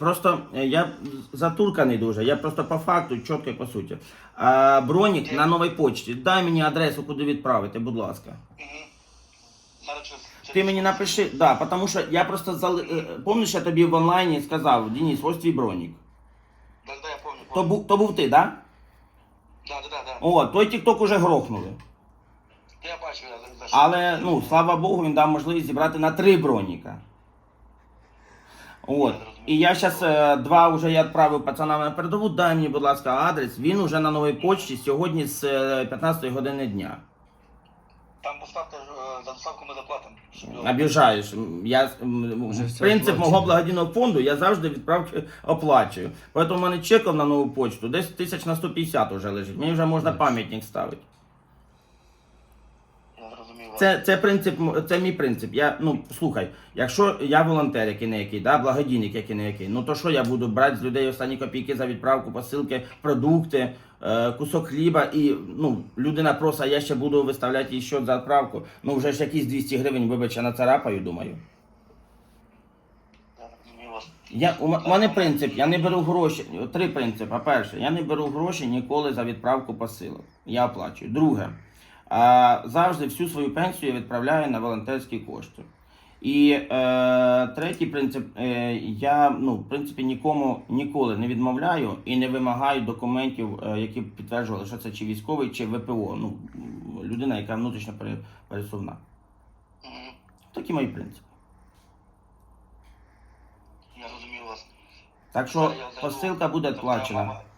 Просто е, я затурканий дуже, я просто по факту, чітко по суті. А, бронік на новій почті. Дай мені адресу, куди відправити, будь ласка. Ти мені напиши, да, тому що я просто зали... е, Помниш, я тобі в онлайні сказав, Денис, ось твій бронік. Да, да, я помню, То, бу... то був ти, да? Да, да, да, да. О, той тікток уже грохнули. Я бачу, я за, за. Але ну, слава Богу, він дав можливість зібрати на три броніка. От. І я зараз два вже я відправив пацанам на передову. Дай мені, будь ласка, адрес. Він уже на новій почті сьогодні з е, 15 години дня. Там поставте, е, за доставку ми заплатимо. Обіжаєш. Я принцип мого благодійного фонду я завжди відправки оплачую. Тому в мене чекав на нову почту, десь тисяч на 150 вже лежить. Мені вже можна пам'ятник ставити. Зрозумів. Це, це принцип, це мій принцип. Я, ну, слухай, якщо я волонтер, який не який, да, благодійник, який не який, ну то що я буду брати з людей останні копійки за відправку, посилки, продукти, е, кусок хліба і ну, людина просить, а я ще буду виставляти їй счет за відправку. Ну вже ж якісь 200 гривень, вибач, я нацарапаю, думаю. Я у мене принцип, я не беру гроші. Три принципи. Перше, я не беру гроші ніколи за відправку посилок. Я оплачую. Друге, завжди всю свою пенсію я відправляю на волонтерські кошти. І е, третій принцип, е, я ну, в принципі нікому ніколи не відмовляю і не вимагаю документів, е, які б підтверджували, що це чи військовий, чи ВПО. Ну, людина, яка внутрішньо пересувна. Угу. Такі мої принципи. Я зрозумів вас. Так що посилка буде. Мгм.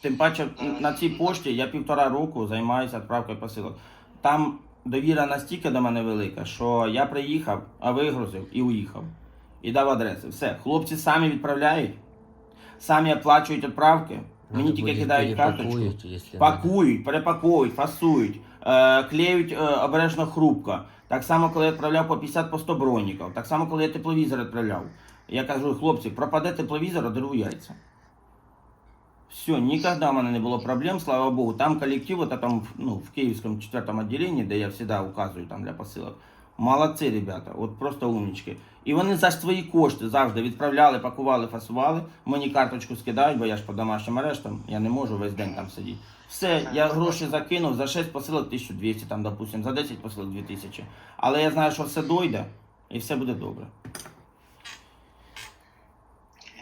Тим паче на цій пошті я півтора року займаюся відправкою посилок. Там довіра настільки до мене велика, що я приїхав, а вигрузив і уїхав. І дав адреси. Все, хлопці самі відправляють, самі оплачують відправки. Мені Надо тільки кидають карточку. Пакують, перепаковують, фасують, е, клеють е, обережно хрупко. Так само, коли я відправляв по 50 по 100 броніків, так само, коли я тепловізор відправляв. Я кажу, хлопці, пропаде тепловізор, одерву яйця. Все, ніколи в мене не було проблем, слава Богу. Там колектив, вот там, ну, в Київському четвертому відділенні, де я завжди указую там для посилок. Молодці, ребята, от просто умнички. І вони за свої кошти завжди відправляли, пакували, фасували. Мені карточку скидають, бо я ж по домашнім арештам, я не можу весь день там сидіти. Все, я гроші закинув, за 6 посилок 1200, там, допустим, за 10 посилок 2000. Але я знаю, що все дойде і все буде добре.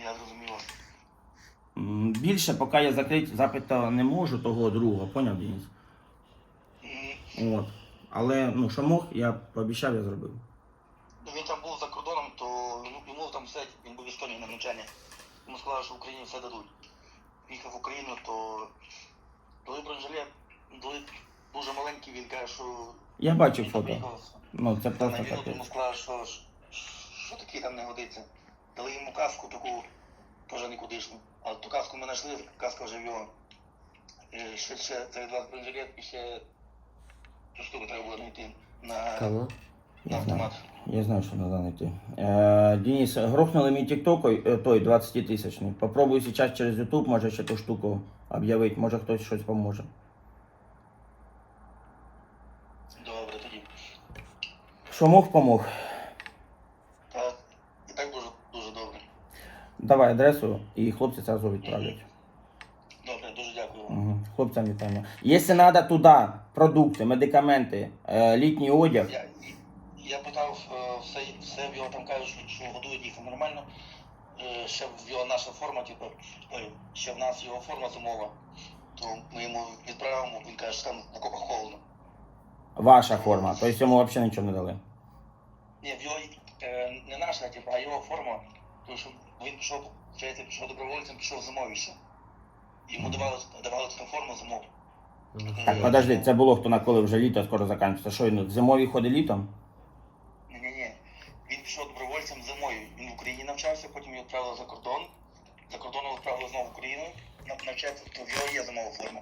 Я зрозумів вас. М, Більше, поки я закрити запита не можу того другого, поняв, Денис? От. Але ну, що мог, я пообіцяв, я зробив. Ну, Він там був за кордоном, то йому- йому там все, він був в Естонії на навчанні. Йому сказали, що в Україні все дадуть. Їхав в Україну, то дали бронежилет, дали дуже маленький, він каже, що Я бачив фото. приїхав Ну, це та просто на війну, таке. сказали, що що таке там не годиться. Дали йому каску таку, теж нікудишну. А ту каску ми знайшли, каска вже в його. І ще, ще це від вас бронежилет, і ще цю штуку треба було знайти на, Кого? на Я знаю. автомат. Я знаю, що треба знайти. Е, Денис, грохнули мій тікток, е, той 20 тисячний. Попробую зараз через YouTube, може ще ту штуку об'явити, може хтось щось поможе. Добре, тоді. Що мог, помог. Та і так дуже дуже добре. Давай адресу і хлопці зразу відправлять. Добре, дуже дякую вам. Угу. Хлопцям вітання. Якщо треба туди продукти, медикаменти, е, літній одяг, Я, я питав е, все, все в його там кажуть, що, що годують їх нормально. Е, Ще в його наша форма, типу, ой, ще в нас його форма зимова. То ми йому відправимо, він каже, що там в окопах холодно. ваша форма, тобто йому взагалі нічого не дали. Ні, в його е, не наша, типу, а його форма, тому що він пішов, вчається, пішов добровольцем, пішов зимовіше. Йому давали, давали цю форму зимову. Ну, Так, подожди, це було хто на коли вже літо скоро закінчиться. Що він в зимові ходить літом? Ні-ні-ні. Він пішов добровольцем зимою. Він в Україні навчався, потім його відправили за кордон. За кордоном відправили знову в Україну. Нав- то в його є зимова форма.